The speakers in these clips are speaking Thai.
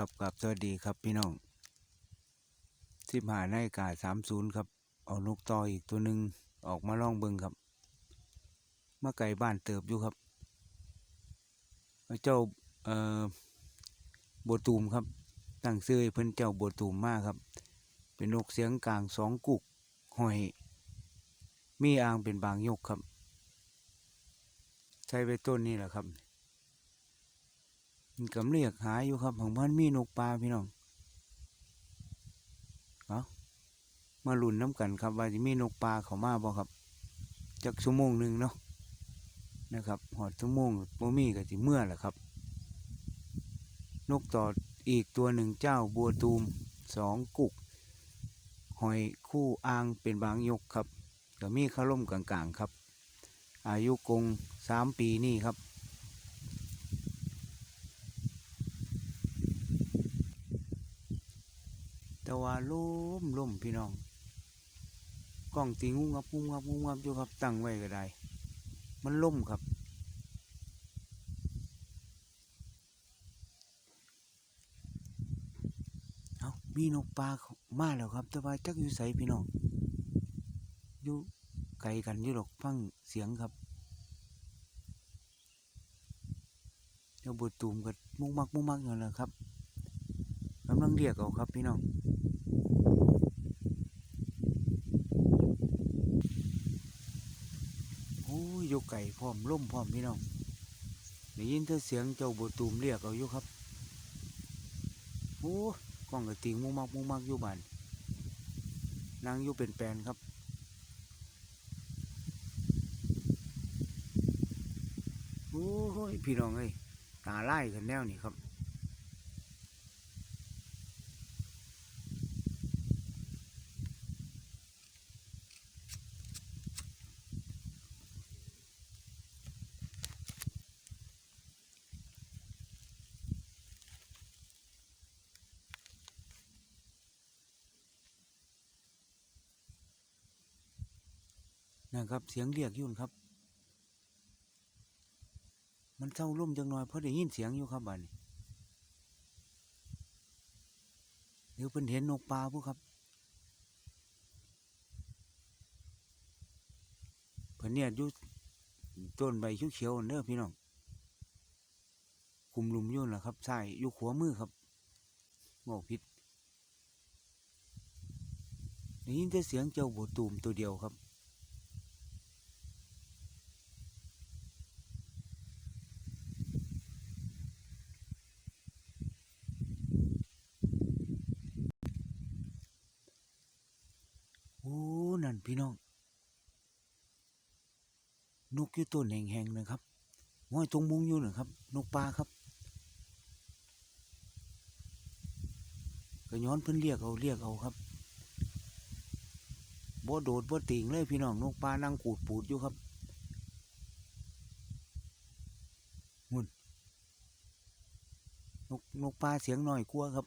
ครับกับสวัสดีครับพี่น้องสิบหานาฬิกาสามศูนย์ครับ เอานกต่ออีกตัวหนึ่งออกมาล่องเบิงครับมาไก่บ้านเติบอยู่ครับ เจ้าเอ่อบัวตูมครับ ตั้งซื้อเพิ่นเจ้าบัวตูมมากครับ เป็นนกเสียงกลางสองกุกหอย มีอ่างเป็นบางยกครับ ใช้ไว้ต้นนี่แหละครับ มันกำเรียกหาอยู่ครับของพันมีนกปลาพี่น้องเอามาลุ่นน้ำกันครับว่าจะมีนกปลาเขามาบ่ครับจักชั่วโมงหนึ่งเนาะนะครับหอดชั่วโมงบ่มีก็สิเมื่อแหละครับ นกต่ออีกตัวหนึ่งเจ้าบัวตูมสองกุก หอยคู่อ่างเป็นบางยกครับก็มีข้าร่มกลางๆครับ อายุกงสามปีนี่ครับ แต่ว่าล่มล่มพี่น้องกล้องตีงูงับงูงับงูงับอยู่ครับตั้งไว้ก็ได้ มันล่มครับ เอามีนกปลาเข้ามาแล้วครับ แต่ว่าจักอยู่ใสพี่น้องอยู่ไกลกันอยู่หรอกฟังเสียงครับเจ้าบุตรตูมก็มุกมักมุกมักอยู่แหละครับ กำลังเรียกเอาครับพี่น้องโอ้ยยู่ไก่พร้อมล่มพร้อมพี่น้องได้ยินแต่เสียงเจ้าบัวตูมเรียกเอาอยู่ครับโอ้ยกล้องกระติงมุมักมุมักอยู่บ้านนางอยู่เป็นแปลนครับโอ้ยพี่น้องเอ้ยตาไล่กันแนวนี่ครับ นะครับ เสียงเรียกยุ่นครับ มันเศร้าล่มจังหน่อยเพราะได้ยินเสียงอยู่ครับบ้านนี้เดี๋ยวเพิ่นเห็นนกปลาพวกครับเพิ่นเนี่ยอยู่ต้นใบเขียวๆเด้อพี่น้องคุมลุมยู่น่ะครับใช่อยู่ขวามือครับบอกผิดได้ยินแต่เสียงเจ้าบัวตูมตัวเดียวครับ โอ้ นั่น พี่น้อง นกอยู่ต้นแห่งๆนะครับห้อยตรงมุงอยู่นะครับ นกปลาครับก็ย้อนเพิ่นเรียกเอาเรียกเอาครับบ่โดดบ่ติงเลยพี่น้องนกปลานั่งกูดปูดอยู่ครับนนกนกปลาเสียงหน่อยกลัวครับ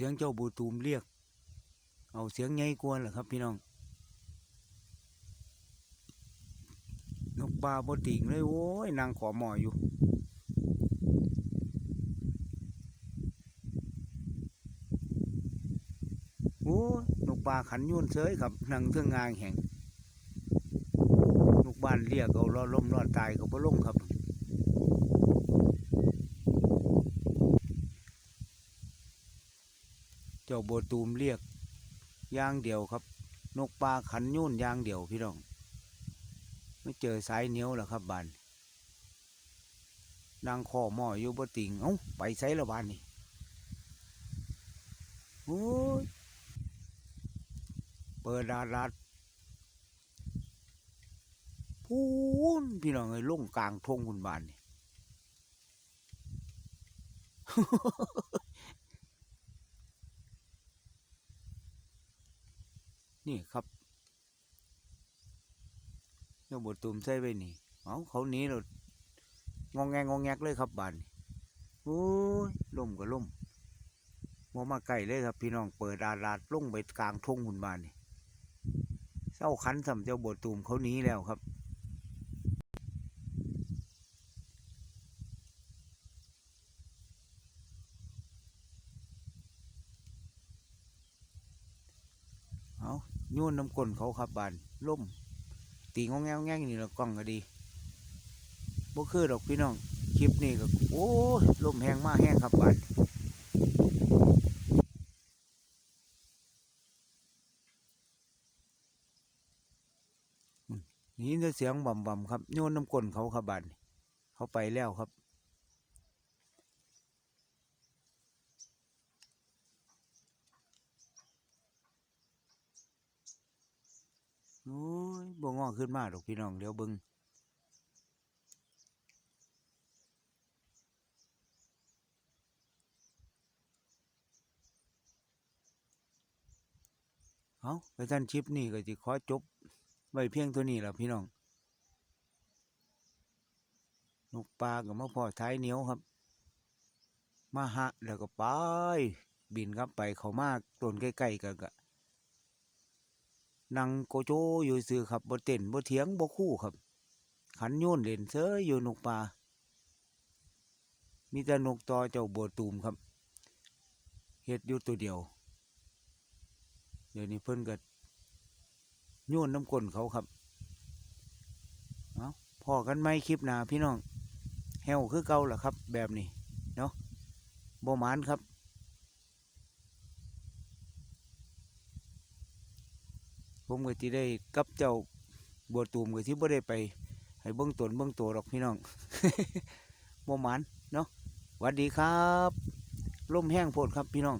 เสียงเจ้าบูตูมเรียก เอาเสียงไงกวนเหรอครับ พี่น้อง นกปลาบติงเลยโอ้ยนางขอหมออยู่ โอ้ยนกปลาขันยุ่นเสยครับนั่งเทื่องงางแห่ง นกบ้านเรียกเอารอล่มรอดตายก็บ่ลงครับ เจ้าโบตูมเรียกย่างเดียวครับ นกปลาขันยุ่นย่างเดียวพี่น้อง ไม่เจอสายเหนียวแล้วครับบานนางคอหม้ออยู่บ่ติงเอ้าไปไสละบานนี่โอ้ยเปิดดาดดาดพูนพี่น้องเอ้ยลงกลางทงคุณบานนี่ นี่ครับเจ้าบทตุ่มใส่ไปนี่เอาเขาหนีเรางองแงงองแงกเลยครับบานโอ้ยล่มก็ล่มมอมาไก่เลยครับ พี่น้องเปิดดาดาดลงไปกลางทุ่งหุ่นบานนี่เศร้าคันสำเจ้าบทตูมเขาหนี้แล้วครับ เอา โยนน้ำกลนเขาครับบานล่มตีงองแงงแงงนี่ละกล้องก็ดีบ่คือดอกพี่น้องคลิปนี้ก็โอ้ยลมแห้งมากแห้งครับบานนี่จะเสียงบ่ำบ่ำครับโยนน้ำกลนเขาครับบานเขาไปแล้วครับ โอ้ยบ่งอขึ้นมาดอกพี่น้องเดี๋ยวบิงเอาไปท่านชิปนี่ก็จะขอจบไว้เพียงเท่านี้แหละพี่น้องนกปลากับมะพร้าวท้ายเหนียวครับมาหะแล้วก็ไปบินครับไปเขามากต้นใกล้ๆกันกะ นั่งโกโจอยู่ซื่อครับบ่เต้นบ่เถียงบ่คู่ครับ ขันโยนเล่นเซยอยู่นกป่ามีแต่นกตอเจ้าบัวตูมครับเฮ็ดอยู่ตัวเดียว เดี๋ยวนี้เพิ่นก็โยนน้ำก้นเขาครับเอาพอกันไหมคลิปหนาพี่น้องแฮวคือเก่าล่ะครับ แบบนี้เนาะบ่หมานครับ ผมก็ที่ได้กับเจ้าบัวตูมก็ที่บ่ได้ไป ให้เบิ้งตนเบิ้งตัวหรอกพี่น้องบ่หมันเนาะหวัสดีครับลมแห้งโพดครับพี่น้อง